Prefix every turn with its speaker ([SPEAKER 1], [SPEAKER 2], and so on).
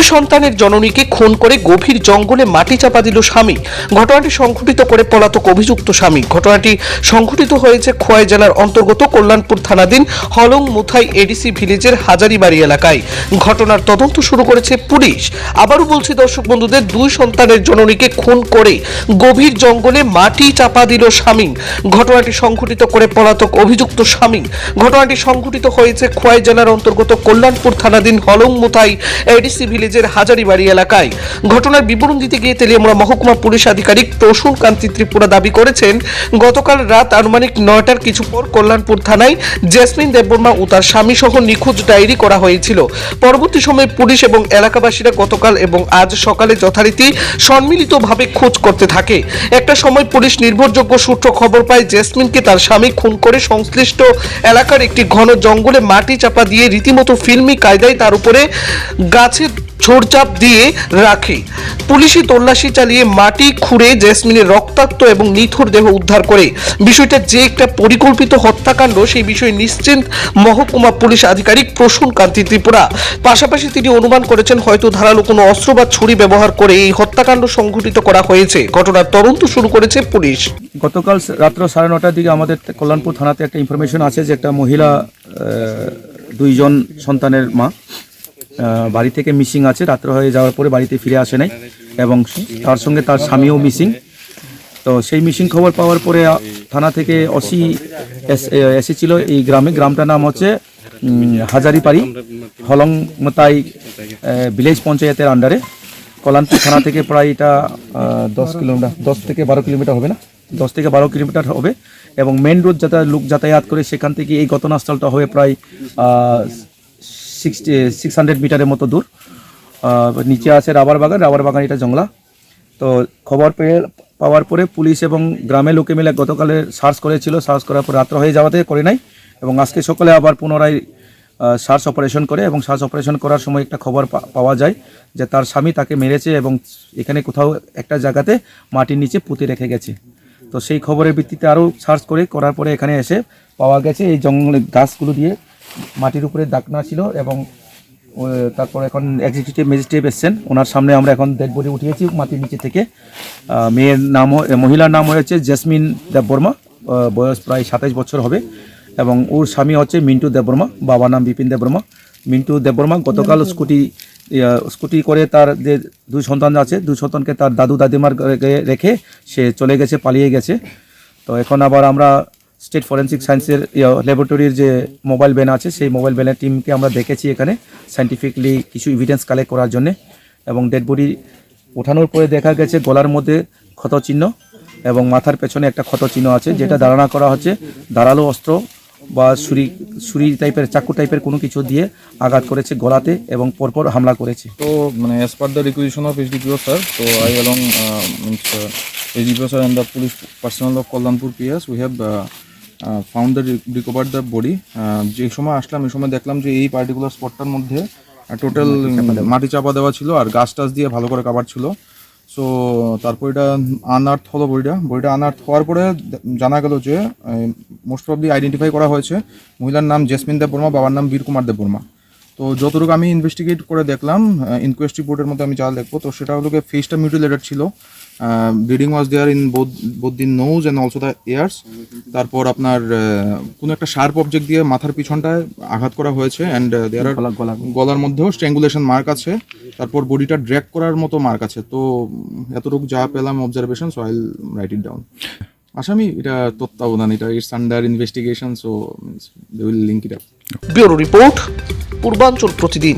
[SPEAKER 1] দুই সন্তানের জননীকে খুন করে গভীর জঙ্গলে মাটি চাপা দিল স্বামী। ঘটনাটি সংঘটিত করে পলাতক অভিযুক্ত স্বামী। ঘটনাটি সংঘটিত হয়েছে খোয়াই জেলার অন্তর্গত কল্যাণপুর থানাধীন হলং মুথাই এডিসি ভিলেজের হাজারিবাড়ি এলাকায়। ঘটনার তদন্ত শুরু করেছে পুলিশ। আবারও বলছি দর্শক বন্ধুদের, দুই সন্তানের জননীকে খুন করে গভীর জঙ্গলে মাটি চাপা দিল স্বামী। ঘটনাটি সংঘটিত করে পলাতক অভিযুক্ত স্বামী। ঘটনাটি সংঘটিত হয়েছে খোয়াই জেলার অন্তর্গত কল্যাণপুর থানাধীন হলং মুথাই এডিসি ভিলেজের হাজারিবাড়ি এলাকায়। ঘটনার বিবরণ দিতে গিয়ে তেলিয়ামুড়া মহকুমা পুলিশ আধিকারিক প্রসূন কান্তি ত্রিপুরা দাবি করেছেন, গতকাল রাত আনুমানিক নয়টার কিছু পর কল্যাণপুর থানায় জেসমিন দেববর্মা ও তার স্বামী সহ নিখোঁজ ডায়েরি করা হয়েছিল। পরবর্তী সময়ে পুলিশ এবং এলাকাবাসীরা গতকাল এবং আজ সকালে যথারীতি সম্মিলিতভাবে খোঁজ করতে থাকে। একটা সময় পুলিশ নির্ভরযোগ্য সূত্র খবর পায়, জেসমিনকে তার স্বামী খুন করে সংশ্লিষ্ট এলাকার একটি ঘন জঙ্গলে মাটি চাপা দিয়ে রীতিমতো ফিল্মি কায়দায় তার উপরে গাছের ঝোড়চাপ দিয়ে রাখে। পুলিশি তল্লাশি চালিয়ে মাটি খুঁড়ে জেসমিনের রক্তাক্ত এবং নিথর দেহ উদ্ধার করে। বিষয়টা যে একটা পরিকল্পিত হত্যাকাণ্ড, সেই বিষয়ে নিশ্চিন্ত মহকুমা পুলিশ আধিকারিক প্রসূন কান্তি ত্রিপুরা। পাশাপাশি তিনি অনুমান করেছেন, হয়তো ধারালো কোনো অস্ত্র বা ছুরি ব্যবহার করে এই হত্যাকাণ্ড সংঘটিত করা হয়েছে। ঘটনার তদন্ত শুরু করেছে পুলিশ।
[SPEAKER 2] গতকাল রাত্র সাড়ে নটার দিকে আমাদের কল্যাণপুর থানাতে একটা ইনফরমেশন আছে যে একটা মহিলা দুইজন সন্তানের মা। বাড়ি থেকে মিসিং আছে, রাত্র হয়ে যাওয়ার পরে বাড়িতে ফিরে আসে নাই। এবং তার সঙ্গে তার স্বামীও মিসিং। তো সেই মিসিং খবর পাওয়ার পরে থানা থেকে অসি এসেছিল এই গ্রামে। গ্রামটার নাম হচ্ছে হাজারিপাড়ি হলং মতাই ভিলেজ পঞ্চায়েতের আন্ডারে কল্যাণপুর থানা থেকে প্রায় এটা দশ কিলোমিটার, দশ থেকে বারো কিলোমিটার হবে না? দশ থেকে বারো কিলোমিটার হবে। এবং মেন রোড যাতায়াত লোক যাতায়াত করে সেখান থেকে এই ঘটনাস্থলটা হয়ে প্রায় সিক্সটি, সিক্স হান্ড্রেড মিটারের মতো দূর। নিচে আছে রাবার বাগান রাবার বাগান এটা জংলা। তো খবর পেয়ে, পাওয়ার পরে পুলিশ এবং গ্রামের লোকে মিলে গতকালে সার্চ করেছিল। সার্চ করার পর রাত্র হয়ে যাওয়াতে করে নাই এবং আজকে সকালে আবার পুনরায় সার্চ অপারেশন করে এবং সার্চ অপারেশন করার সময় একটা খবর পাওয়া যায় যে তার স্বামী তাকে মেরেছে এবং এখানে কোথাও একটা জায়গাতে মাটির নিচে পুঁতে রেখে গেছে। তো সেই খবরের ভিত্তিতে আরও সার্চ করে করার পরে এখানে এসে পাওয়া গেছে এই জঙ্গলে গাছগুলো দিয়ে মাটির উপরে দাগনা ছিল এবং তারপর এখন এক্সিকিউটিভ ম্যাজিস্ট্রেট এসছেন। ওনার সামনে আমরা এখন ডেড বডি উঠিয়েছি মাটির নিচে থেকে। মেয়ের নাম মহিলার নাম হয়েছে জেসমিন দেববর্মা। বয়স প্রায় সাতাইশ বছর হবে। এবং ওর স্বামী হচ্ছে মিন্টু দেববর্মা বাবার নাম বিপিন দেববর্মা। মিন্টু দেববর্মা গতকাল স্কুটি স্কুটি করে তার যে দুই সন্তান আছে দুই সন্তানকে তার দাদু দাদিমার রেখে সে চলে গেছে পালিয়ে গেছে। তো এখন আবার আমরা স্টেট ফরেন্সিক সায়েন্সের ল্যাবরেটরির যে মোবাইল ভ্যান আছে সেই মোবাইল ভ্যানের টিমকে আমরা দেখেছি এখানে সাইন্টিফিকলি কিছু ইভিডেন্স কালেক্ট করার জন্য। এবং ডেড বডি ওঠানোর পরে দেখা গেছে গলার মধ্যে ক্ষত চিহ্ন এবং মাথার পেছনে একটা ক্ষত চিহ্ন আছে যেটা ধারণা করা হচ্ছে ধারালো অস্ত্র বা ছুরি ছুরি টাইপের চাকু টাইপের কোনো কিছু দিয়ে আঘাত করেছে গলাতে এবং পরপর হামলা করেছে।
[SPEAKER 3] তো মানে, as per the requisition of HDPO sir, so I along uh, means uh, HDPO sir and the police personnel we Kollanpur Re- recovered the body. Uh, যে সময় আসলাম এই সময় দেখলাম যে এই পার্টিকুলার স্পটটার মধ্যে টোটাল মাটি চাপা দেওয়া ছিল। আর গাছ টাছ দিয়ে ভালো করে কাভার ছিল। সো তারপর এটা আনআর্থ হলো বইটা। বইটা আনআর্থ হওয়ার পরে জানা গেল যে মোস্ট অফলি আইডেন্টিফাই করা হয়েছে মহিলার নাম জেসমিন দেব বর্মা বাবার নাম বীর কুমার দেব বর্মা তো যতটুকু আমি ইনভেস্টিগেট করে দেখলাম ইনকোয়েস্ট রিপোর্টের মধ্যে আমি যা দেখব তো সেটা হলো ফেসটা মিউটিলেটেড ছিল। Bleeding was there in both both the nose and also the ears তারপর আপনার কোনো একটা শার্প অবজেক্ট দিয়ে মাথার পিছনটায় আঘাত করা হয়েছে অ্যান্ড দেয়ার আর গলার মধ্যেও স্ট্র্যাঙ্গুলেশন মার্ক আছে। তারপর বডিটা ড্র্যাক করার মতো মার্ক আছে। তো এতটুকু যা পেলাম observation so I'll write it down আসামি এটা তত্ত্বাবধান এটা it's under investigation so they will link it up
[SPEAKER 1] bureau report Purbanchal Pratidin.